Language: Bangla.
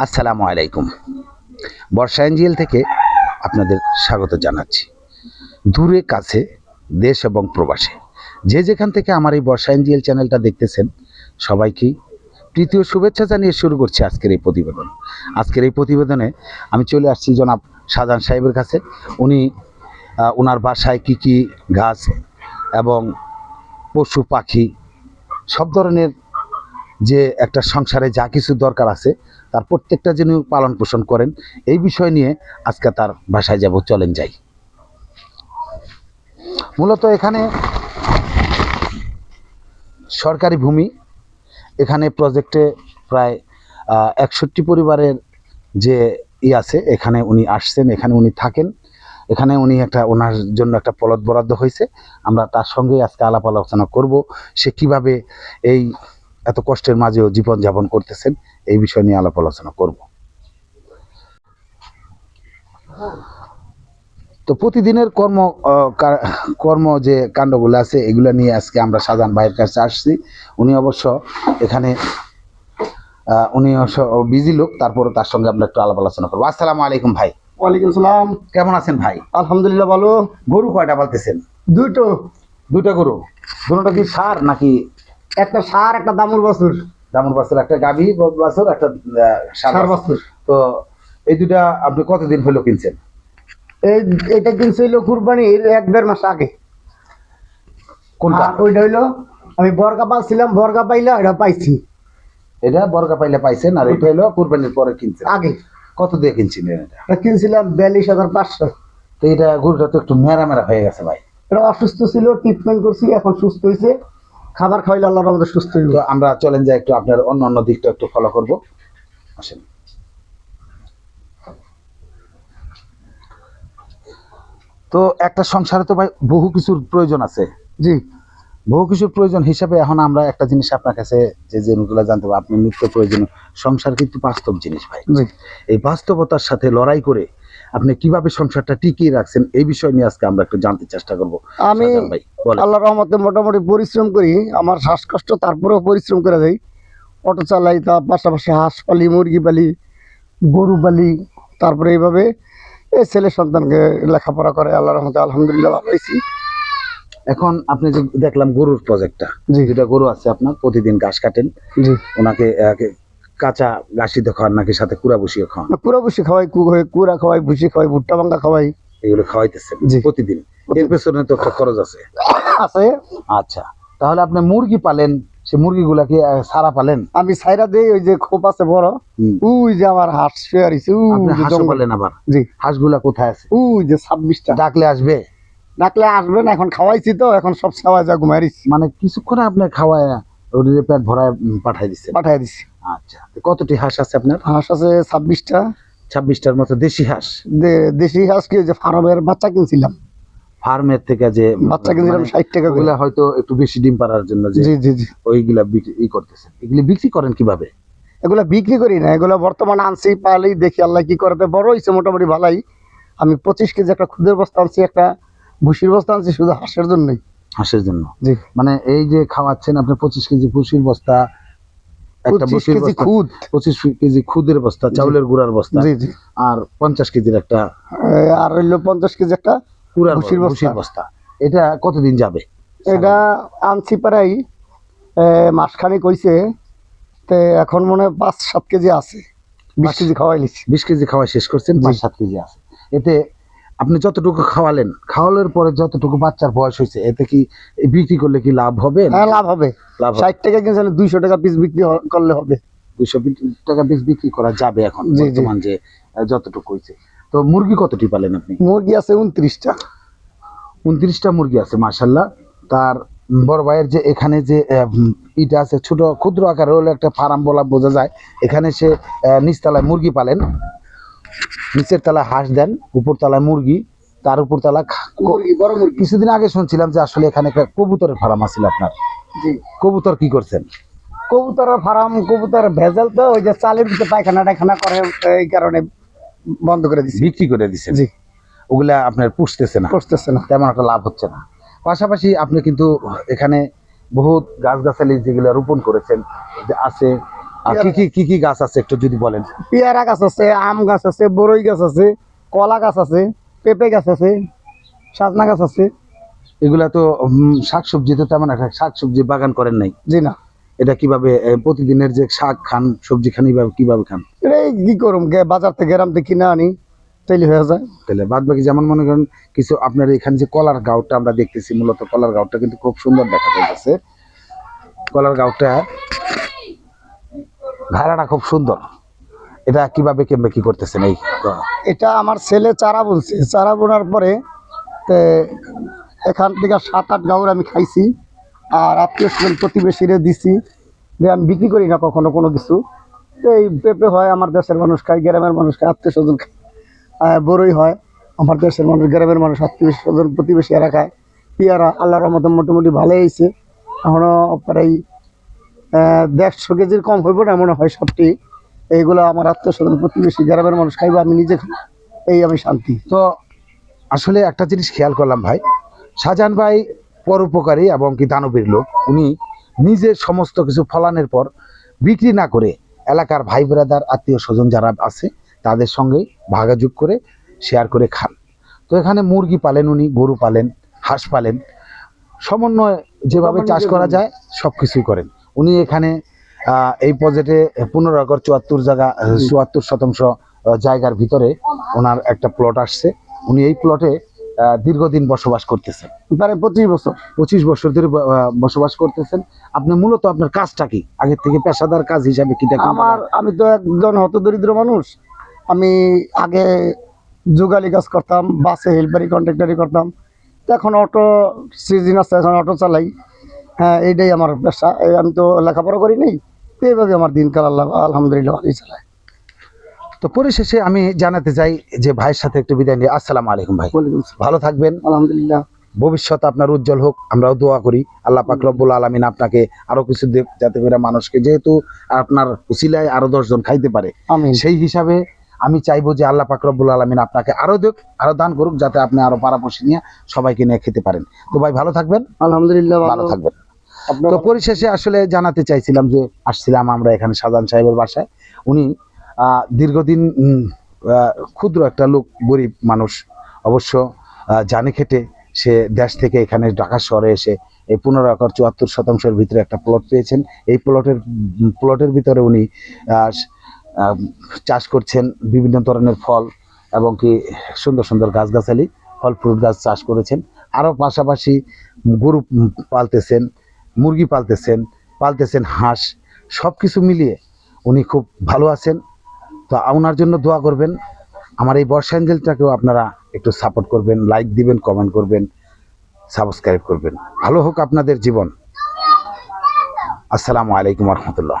আসসালামু আলাইকুম। বর্ষা এনজিএল থেকে আপনাদের স্বাগত জানাচ্ছি। দূরে, কাছে, দেশ এবং প্রবাসে। যে যেখান থেকে আমার এই বর্ষা এনজিএল চ্যানেলটা দেখতেছেন সবাইকেই তৃতীয় শুভেচ্ছা জানিয়ে শুরু করছি আজকের এই প্রতিবেদন। আজকের এই প্রতিবেদনে আমি চলে আসছি জনাব শাহজাহান সাহেবের কাছে। উনি ওনার বাসায় কি কি গাছ এবং পশু, পাখি সব ধরনের যে একটা সংসারে যা কিছু দরকার আছে তার প্রত্যেকটা যিনি পালন পোষণ করেন, এই বিষয় নিয়ে আজকে তার বাসায় যাব, চলেন যাই। মূলত এখানে সরকারি ভূমি, এখানে প্রজেক্টে প্রায় একষট্টি পরিবারের যে ই আছে, এখানে উনি আসছেন, এখানে উনি থাকেন। এখানে উনি একটা, ওনার জন্য একটা পলট বরাদ্দ হয়েছে। আমরা তার সঙ্গে আজকে আলাপ আলোচনা করব, সে কীভাবে এই এত কষ্টের মাঝেও জীবনযাপন করতেছেন এই বিষয় নিয়ে আলাপ আলোচনা করব। তো প্রতিদিনের কর্ম কর্ম যে কাণ্ডগুলো আছে এগুলো নিয়ে আজকে আমরা সাজান ভাইয়ের কাছে আসছি। উনি অবশ্য এখানে উনি অবশ্য বিজি লোক তারপরে তার সঙ্গে আমরা একটু আলাপ আলোচনা করব। আসসালামু আলাইকুম ভাই। ওয়ালাইকুম সালাম। কেমন আছেন ভাই? আলহামদুলিল্লাহ ভালো। গরু কয়টা পালতেছেন? দুটো। দুইটা গরু? দুটোটা কি সার নাকি একটা সার একটা দামুর বছর। দামুর বাছুর একটা গাভী বাছুর একটা সার বাছুর। তো এই দুটা আপনি কতদিন হলো কিনছেন? এই এটা কিনছিল কুরবানির এক দেড় মাস আগে। কোনটা? ওইটা হইল আমি বর্গা পাচ্ছিলাম বর্গা পাইলা এটা পাইছি। এটা বর্গা পাইলে পাইছেন আর এটা হলো কুরবানির পরে কিনছেন। আগে। কত দিয়ে কিনছিলেন এটা? এটা কিনছিলাম বিয়াল্লিশ হাজার পাঁচশো। তো এটা গরুটা তো একটু মেরা মেরা হয়ে গেছে ভাই। এটা অসুস্থ ছিল ট্রিটমেন্ট করছি এখন সুস্থ হয়েছে খাবার খাওয়াইলে আল্লাহর আমাদের সুস্থ হইল তো আমরা চলেন যাই একটু আপনার অন্য অন্য দিকটা একটু ফলো করব। আসেন। তো একটা সংসারে তো ভাই বহু কিছুর প্রয়োজন আছে। জি। বহু কিছুর প্রয়োজন হিসাবে এখন আমরা একটা জিনিস আপনার কাছে যে জিনিসগুলো জানতে পারব আপনি নিত্য প্রয়োজন সংসার কিন্তু বাস্তব জিনিস ভাই। এই বাস্তবতার সাথে লড়াই করে আপনি কীভাবে সংসারটা টিকিয়ে রাখছেন এই বিষয় নিয়ে আজকে আমরা একটু জানতে চেষ্টা করব। আমি আল্লাহর রহমতে মোটামুটি পরিশ্রম করি আমার শ্বাসকষ্ট তারপরেও পরিশ্রম করে যাই। অটো চালাই তার পাশাপাশি হাঁস পালি মুরগি পালি গরু পালি তারপরে এইভাবে এই ছেলে সন্তানকে লেখাপড়া করে। আল্লাহর রহমতে আলহামদুলিল্লাহ ভালো হয়েছি এখন আপনি যে দেখলাম গরুর প্রজেক্টটা যেটা গরু আছে আপনার প্রতিদিন ঘাস কাটেন। ওনাকে কাঁচা ঘাসিতে খাওয়ান নাকি সাথে কুড়া বসিয়ে খাওয়ান? কুড়া ভুসি খাওয়াই কুড়া খাওয়াই ভুসি খাওয়াই ভুট্টা ভাঙ্গা খাওয়াই। এগুলো খাওয়াইতেছেন প্রতিদিন? এর পেছনে তো একটা খরচ আছে। আছে। আচ্ছা তাহলে আপনি মুরগি পালেন সে মুরগিগুলা কি সারা পালেন? আমি সাইরা দেই ওই যে খোপ আছে বড়। উই যে আমার হাঁস শুয়ে আরিছে যে পালেন আবার? জি। হাঁসগুলা কোথায় আছে? ওই যে ছাব্বিশটা। ডাকলে আসবে? ডাকলে আসবে না এখন খাওয়াইছি তো এখন সব খাওয়া যা ঘুমাইছি মানে কিছুক্ষণ আপনি খাওয়ায় ওদের পেট ভরায় পাঠাই দিচ্ছে পাঠাই দিছি। আচ্ছা কতটি হাঁস আছে আপনার? হাঁস আছে ছাব্বিশটা। ছাব্বিশটার মতো দেশি হাঁস? দেশি হাঁস কি যে ফার্মের বাচ্চা কিনছিলাম। ফার্মের থেকে যে বাচ্চা কিনছিলাম মানে ষাট টাকা ওগুলা হয়তো একটু বেশি ডিম পাড়ার জন্য যে জি জি জি। ওইগুলা বিক্রি করতেছেন এগুলি বিক্রি করেন কীভাবে? এগুলা বিক্রি করি না এগুলা বর্তমানে আনছি পালি দেখি আল্লাহ কি করতে বড় হয়েছে মোটামুটি ভালাই। আমি পঁচিশ কেজি একটা খুদের বস্তা আনছি একটা ভুসির বস্তা আনছি শুধু হাঁসের জন্যই। হাঁসের জন্য। জি। মানে এই যে খাওয়াচ্ছেন আপনি পঁচিশ কেজি ভুসির বস্তা একটা পঁচিশ বস্তা খুদ। পঁচিশ কেজি খুদের বস্তা চাউলের গুঁড়ার বস্তা জি জি। আর পঞ্চাশ কেজির একটা আর হইল পঞ্চাশ কেজি একটা ভুসির বস্তা। এটা কতদিন যাবে? এটা আনছি প্রায় মাসখানেক কইছে তে এখন মনে হয় পাঁচ সাত কেজি আছে। বিশ কেজি খাওয়াই লিছি বিশ কেজি খাওয়া শেষ করছেন পাঁচ সাত কেজি আছে। এতে আপনি যতটুকু খাওয়ালেন খাওয়ানোর পরে যতটুকু বাচ্চার বয়স হয়েছে এতে কি বিক্রি করলে কি লাভ হবে? হ্যাঁ লাভ হবে। লাভ ষাট টাকা কিনছে দুইশো টাকা পিস বিক্রি করলে হবে। দুইশো টাকা পিস বিক্রি করা যাবে এখন। বর্তমান যে যতটুকু হয়েছে। তো মুরগি কতটি পালেন আপনি? মুরগি আছে উনত্রিশটা। উনত্রিশটা মুরগি আছে মার্শাল্লাহ তার বড় ভাইয়ের যে এখানে যে ইটা আছে ছোট ক্ষুদ্র আকারে হলে একটা ফার্ম বলা বোঝা যায়। এখানে সে নিচতলায় মুরগি পালেন। নিচের তলায় হাঁস দেন উপর তলায় মুরগি তার উপর তলা কিছুদিন আগে শুনছিলাম যে আসলে এখানে একটা কবুতরের ফার্ম আছিল আপনার। কবুতর কি করছেন? কবুতরের ফার্ম কবুতর ভেজাল তো ওই যে চালের ভিতরে পায়খানা টায়খানা করে এই কারণে বন্ধ করে দিছি। বিক্রি করে দিচ্ছেন জি। ওগুলা আপনার পুষতেছে না। পুষতেছে না। তেমন একটা লাভ হচ্ছে না। পাশাপাশি আপনি কিন্তু এখানে বহুত গাছগাছালি যেগুলো রোপণ করেছেন যে আছে আর কি কি কি কি গাছ আছে একটু যদি বলেন? পেয়ারা গাছ আছে আম গাছ আছে বরই গাছ আছে কলা গাছ আছে পেঁপে গাছ আছে সাজনা গাছ আছে। এগুলা তো শাকসবজি তো তেমন একটা শাকসবজি বাগান করেন নাই। জি না। এটা কীভাবে প্রতিদিনের যে শাক খান সবজি খান এইভাবে কীভাবে খান? এটাই কি করুন বাজার থেকে গ্রাম থেকে কিনে আনি তৈরি হয়ে যায়। তাহলে বাদ বাকি যেমন মনে করেন কিছু আপনার এখানে যে কলার গাউটা আমরা দেখতেছি মূলত কলার গাউটা কিন্তু খুব সুন্দর দেখা যাইতেছে। কলার গাউটা ঘাড়াটা খুব সুন্দর। এটা কীভাবে কেমবে কি করতেছেন এই এটা আমার ছেলে চারা বুনছে। চারা বোনার পরে এখান থেকে সাত আট গাউর আমি খাইছি আর আত্মীয় স্বজন প্রতিবেশীরে দিছি। যে আমি বিক্রি করি না কখনো কোনো কিছু। এই পেঁপে হয় আমার দেশের মানুষ খায়, গ্রামের মানুষ খায়, আত্মীয় স্বজন খায়। বড়ই হয়। আমার দেশের মানুষ, গ্রামের মানুষ, আত্মীয় স্বজন প্রতিবেশী এরা খায়। পেয়ারা আল্লাহ রহমতে মোটামুটি ভালোই হয়েছে। এখনও প্রায় দেড়শো কেজির কম হইব না মনে হয় সবটি। এইগুলো আমার আত্মীয় স্বজন প্রতিবেশী গ্রামের মানুষ খাইবো আমি নিজে খাই এই আমি শান্তি। তো আসলে একটা জিনিস খেয়াল করলাম ভাই শাহজাহান ভাই পরোপকারী এবং কি দানবীর লোক। উনি নিজের সমস্ত কিছু ফলানের পর বিক্রি না করে এলাকার ভাই ব্রাদার আত্মীয় স্বজন যারা আছে তাদের সঙ্গে ভাগাযোগ করে শেয়ার করে খান। তো এখানে মুরগি পালেন উনি গরু পালেন হাঁস পালেন। সমন্বয় যেভাবে চাষ করা যায় সব কিছুই করেন। উনি এখানে এই প্রজেক্টে পনেরো একর চুয়াত্তর জায়গা চুয়াত্তর শতাংশ জায়গার ভিতরে ওনার একটা প্লট আসছে। উনি এই প্লটে দীর্ঘদিন বসবাস করতেছেন। প্রায় পঁচিশ বছর। পঁচিশ বছর ধরে বসবাস করতেছেন। আপনি মূলত আপনার কাজটা কি? আগের থেকে পেশাদার কাজ হিসাবে কি আমার আমি তো একজন হতদরিদ্র মানুষ। আমি আগে যুগালি কাজ করতাম বাসে হেল্পারি কন্ট্রাক্টারি করতাম। তো এখন অটো সিজন আছে এখন অটো চালাই। হ্যাঁ এইটাই আমার পেশা আমি তো লেখাপড়া করি নাই তো এইভাবে আমার দিনকাল আল্লাহ আলহামদুলিল্লাহ ভালোই চালায় তো পরিশেষে আমি জানাতে চাই যে ভাইয়ের সাথে একটু বিদায় নিয়ে আসসালামু আলাইকুম ভাই। ভালো থাকবেন। আলহামদুলিল্লাহ। ভবিষ্যৎ আপনার উজ্জ্বল হোক আমরাও দোয়া করি। আল্লাহ পাক রব্বুল আলমিন আপনাকে আরও কিছু দেব যাতে করে মানুষকে যেহেতু আপনার উসিলায় আরও দশজন খাইতে পারে সেই হিসাবে আমি চাইব যে আল্লাহ পাকরবুল আলমিন আপনাকে আরও দেখ আরও দান করুক যাতে আপনি আরও পাড়াপড়শি নিয়ে সবাইকে নিয়ে খেতে পারেন। তো ভাই ভালো থাকবেন? আলহামদুলিল্লাহ ভালো। থাকবেন। তো পরিশেষে আসলে জানাতে চাইছিলাম যে আসছিলাম আমরা এখানে সাজান সাহেবের বাসায়। উনি দীর্ঘদিন ক্ষুদ্র একটা লোক গরিব মানুষ। অবশ্য জানে খেটে সে দেশ থেকে এখানে ঢাকা শহরে এসে এই পনেরো একর চুয়াত্তর শতাংশের ভিতরে একটা প্লট পেয়েছেন। এই প্লটের প্লটের ভিতরে উনি চাষ করছেন বিভিন্ন ধরনের ফল এবং কি সুন্দর সুন্দর গাছগাছালি ফল ফ্রুট গাছ চাষ করেছেন। আরও পাশাপাশি গরু পালতেছেন, মুরগি পালতেছেন পালতেছেন হাঁস সব কিছু মিলিয়ে উনি খুব ভালো আছেন। তো ওনার জন্য দোয়া করবেন। আমার এই বর্ষা অ্যাঞ্জেলটাকেও আপনারা একটু সাপোর্ট করবেন, লাইক দিবেন, কমেন্ট করবেন, সাবস্ক্রাইব করবেন। ভালো হোক আপনাদের জীবন। আসসালামু আলাইকুম রহমতুল্লাহ।